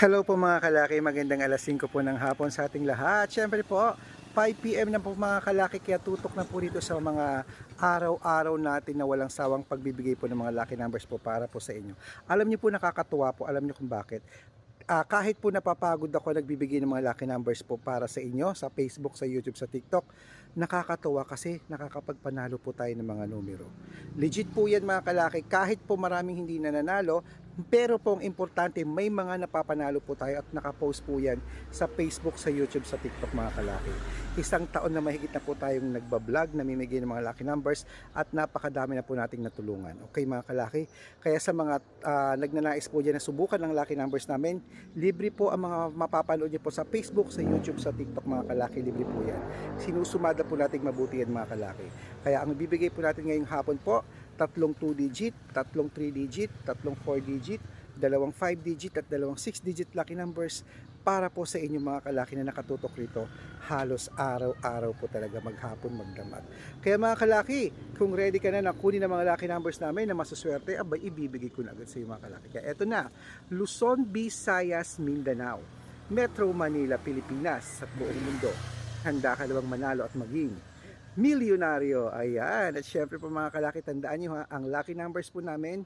Hello po mga kalaki, magandang alas 5 po ng hapon sa ating lahat. Siyempre po, 5pm na po mga kalaki, kaya tutok na po dito sa mga araw-araw natin na walang sawang pagbibigay po ng mga lucky numbers po para po sa inyo. Alam niyo po nakakatuwa po, alam niyo kung bakit. Ah, kahit po napapagod ako nagbibigay ng mga lucky numbers po para sa inyo sa Facebook, sa YouTube, sa TikTok, nakakatuwa kasi nakakapagpanalo po tayo ng mga numero. Legit po yan mga kalaki, kahit po maraming hindi nananalo, pero po ang importante, may mga napapanalo po tayo at nakapost po yan sa Facebook, sa YouTube, sa TikTok mga kalaki. Isang taon na mahigit na po tayong nagbablog, namimigay ng mga lucky numbers at napakadami na po nating natulungan. Okay mga kalaki? Kaya sa mga ah, nagnanais po dyan na subukan ng lucky numbers namin, libre po ang mga mapapanood niyo po sa Facebook, sa YouTube, sa TikTok mga kalaki, libre po yan. Sinusumada po nating mabuti yan mga kalaki. Kaya ang bibigay po natin ngayong hapon po, tatlong 2 digit, tatlong 3 digit, tatlong 4 digit, dalawang 5 digit at dalawang 6 digit lucky numbers para po sa inyong mga kalaki na nakatutok rito halos araw-araw po talaga maghapon magdamag. Kaya mga kalaki, kung ready ka na na kunin ang mga lucky numbers namin na masuswerte, abay ibibigay ko na agad sa iyo mga kalaki. Kaya eto na, Luzon, Visayas, Mindanao, Metro Manila, Pilipinas at buong mundo. Handa ka na bang manalo at maging milyonaryo. Ayan. At syempre po mga kalaki, tandaan nyo ha, ang lucky numbers po namin,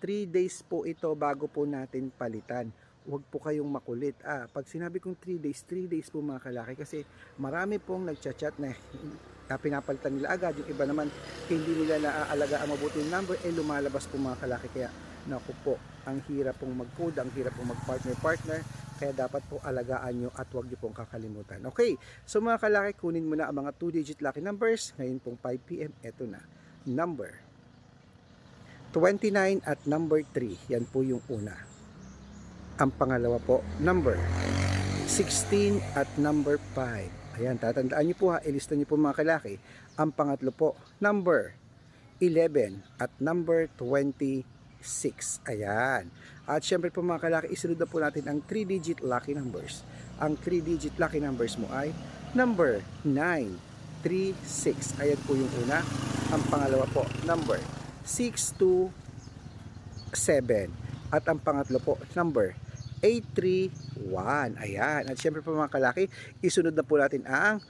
3 days po ito bago po natin palitan. Huwag po kayong makulit. Ah, pag sinabi kong 3 days, 3 days po mga kalaki kasi marami pong nagchat-chat na na pinapalitan nila agad. Yung iba naman, hindi nila naaalaga ang mabuti number, eh lumalabas po mga kalaki. Kaya, naku po, ang hirap pong mag-code, ang hirap pong mag-partner-partner. Kaya dapat po alagaan nyo at huwag nyo pong kakalimutan. Okay, so mga kalaki, kunin mo na ang mga 2-digit lucky numbers. Ngayon pong 5pm, eto na. Number 29 at number 3. Yan po yung una. Ang pangalawa po, number 16 at number 5. Ayan, tatandaan nyo po ha, ilista nyo po mga kalaki. Ang pangatlo po, number 11 at number 26. Ayan. At syempre po mga kalaki, isunod na po natin ang 3-digit lucky numbers. Ang 3-digit lucky numbers mo ay number 9, 3, 6. Ayan po yung una. Ang pangalawa po, number 6, 2, 7. At ang pangatlo po, number 831. Ayan. At syempre po mga kalaki, isunod na po natin ang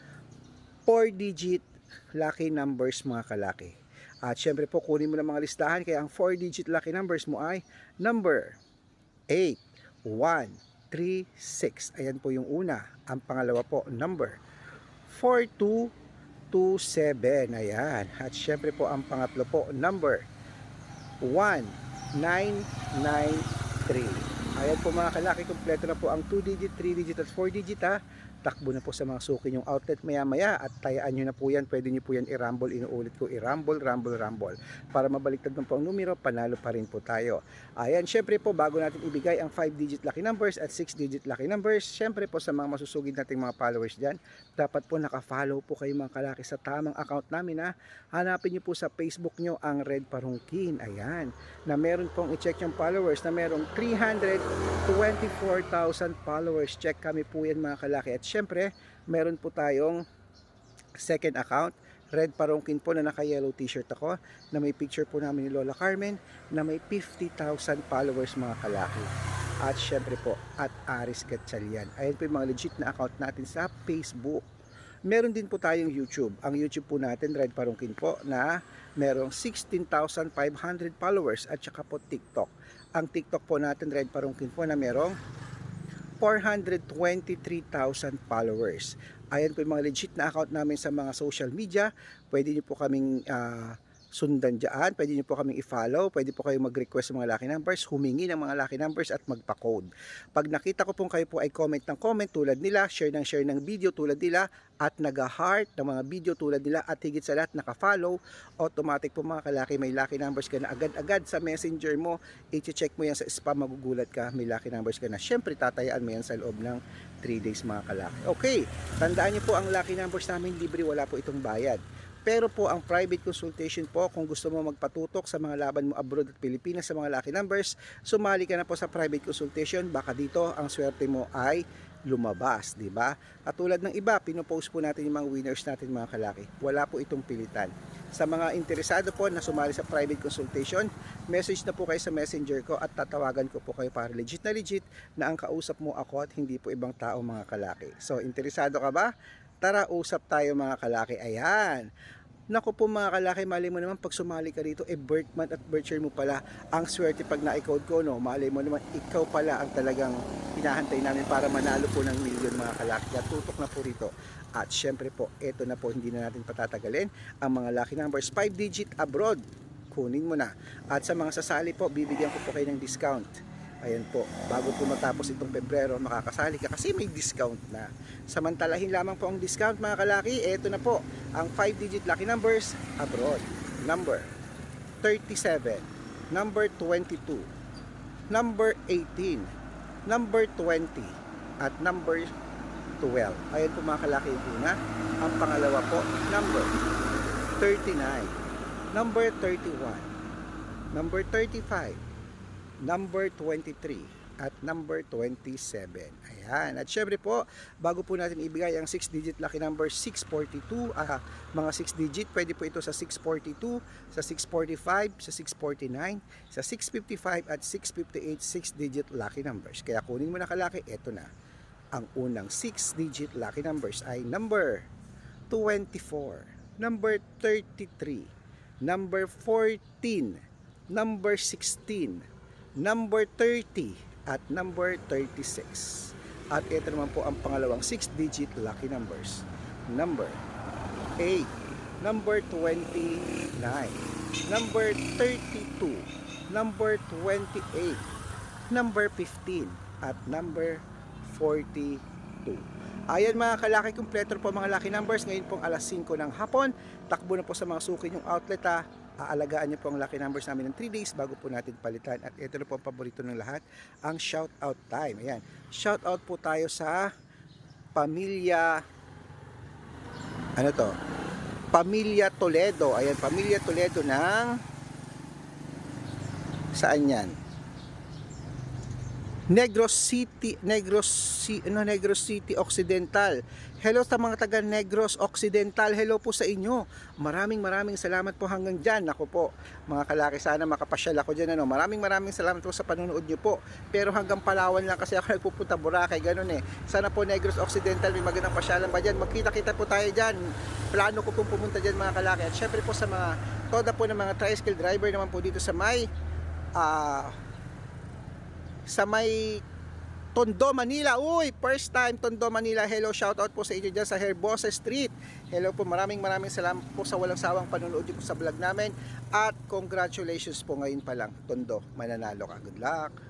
4-digit lucky numbers mga kalaki. At syempre po, kunin mo na mga listahan. Kaya ang 4-digit lucky numbers mo ay number 8, 1, 3, 6. Ayan po yung una. Ang pangalawa po, number 4, 2, 2, 7. Ayan. At syempre po, ang pangatlo po, number 1, 9, 9, 3. Ayan po mga kalaki, kompleto na po ang 2 digit, 3 digit at 4 digit ha. Takbo na po sa mga suki yung outlet maya maya at tayaan nyo na po yan. Pwede nyo po yan i-rumble, inuulit ko i-rumble, rumble, rumble. Para mabaliktad ng po ang numero, panalo pa rin po tayo. Ayan, syempre po bago natin ibigay ang 5 digit lucky numbers at 6 digit lucky numbers, syempre po sa mga masusugid nating mga followers dyan, dapat po naka-follow po kayo mga kalaki sa tamang account namin ha. Hanapin nyo po sa Facebook nyo ang Red Parungkin. Ayan, na meron pong i-check yung followers na merong 324,000 followers. Check kami po yan mga kalaki. At syempre, meron po tayong second account, Red Parungkin po na naka-yellow t-shirt ako, na may picture po namin ni Lola Carmen, na may 50,000 followers mga kalaki. At syempre po, at Aris Gatchalian. Ayan po yung mga legit na account natin sa Facebook. Meron din po tayong YouTube. Ang YouTube po natin, Red Parungkin po, na merong 16,500 followers at saka po TikTok. Ang TikTok po natin, Red Parungkin po, na merong 423,000 followers. Ayan po yung mga legit na account namin sa mga social media. Pwede nyo po kaming ah, sundan dyan. Pwede nyo po kaming i-follow. Pwede po kayo mag-request ng mga lucky numbers, humingi ng mga lucky numbers at magpa-code. Pag nakita ko pong kayo po ay comment ng comment tulad nila, share ng share ng video tulad nila, at nag-heart ng mga video tulad nila at higit sa lahat naka-follow, automatic po mga kalaki may lucky numbers ka na agad-agad sa messenger mo, i-check mo yan sa spam, magugulat ka, may lucky numbers ka na. Siyempre tatayaan mo yan sa loob ng 3 days mga kalaki. Okay, tandaan niyo po ang lucky numbers namin libre, wala po itong bayad. Pero po ang private consultation po kung gusto mo magpatutok sa mga laban mo abroad at Pilipinas sa mga lucky numbers, sumali ka na po sa private consultation. Baka dito ang swerte mo ay lumabas, di ba? At tulad ng iba, pinopost po natin yung mga winners natin mga kalaki. Wala po itong pilitan. Sa mga interesado po na sumali sa private consultation, message na po kayo sa messenger ko at tatawagan ko po kayo para legit na legit na ang kausap mo ako at hindi po ibang tao mga kalaki. So, interesado ka ba? Tara, usap tayo mga kalaki. Ayan. Naku po mga kalaki, mali mo naman pag sumali ka rito, eh birth month at birth year mo pala. Ang swerte pag na-code ko, no? Mali mo naman, ikaw pala ang talagang hinahantay namin para manalo po ng milyon mga kalaki. Kaya tutok na po rito. At syempre po, ito na po, hindi na natin patatagalin. Ang mga lucky numbers, 5 digit abroad. Kunin mo na. At sa mga sasali po, bibigyan ko po kayo ng discount. Ayan po, bago po matapos itong Pebrero, makakasali ka kasi may discount na. Samantalahin lamang po ang discount mga kalaki. Ito na po, ang 5-digit lucky numbers abroad. Number 37, number 22, number 18, number 20, at number 12. Ayan po mga kalaki yung una. Ang pangalawa po, number 39, number 31, number 35, number 23 at number 27. Ayan. At syempre po, bago po natin ibigay ang 6-digit lucky number 642, ah, mga 6-digit, pwede po ito sa 642, sa 645, sa 649, sa 655 at 658 6-digit lucky numbers. Kaya kunin mo na kalaki, eto na. Ang unang 6-digit lucky numbers ay number 24, number 33, number 14, number 16, number 30 at number 36. At ito naman po ang pangalawang 6-digit lucky numbers. Number 8, number 29, number 32, number 28, number 15, at number 42. Ayan mga kalaki, kumpleto po mga lucky numbers. Ngayon pong alas 5 ng hapon. Takbo na po sa mga suki yung outlet ha. Aalagaan niyo po ang lucky numbers namin ng 3 days bago po natin palitan. At ito na po ang paborito ng lahat, ang shout out time. Ayan. Shout out po tayo sa pamilya ano to? Pamilya Toledo. Ayan, Pamilya Toledo ng saan yan? Negros City, Negros, ano, Negros City Occidental. Hello sa mga taga Negros Occidental. Hello po sa inyo. Maraming maraming salamat po hanggang dyan. Ako po, mga kalaki, sana makapasyal ako dyan. Ano. Maraming maraming salamat po sa panonood nyo po. Pero hanggang Palawan lang kasi ako nagpupunta Boracay, ganun eh. Sana po Negros Occidental, may magandang pasyalan ba dyan? Magkita-kita po tayo dyan. Plano ko pong pumunta dyan mga kalaki. At syempre po sa mga, toda po ng mga tricycle driver naman po dito sa may, ah, sa may Tondo, Manila. Uy, first time Tondo, Manila. Hello, shout out po sa inyo dyan sa Herbosa Street. Hello po, maraming maraming salamat po sa walang sawang panonood niyo po sa vlog namin. At congratulations po ngayon pa lang, Tondo, mananalo ka. Good luck.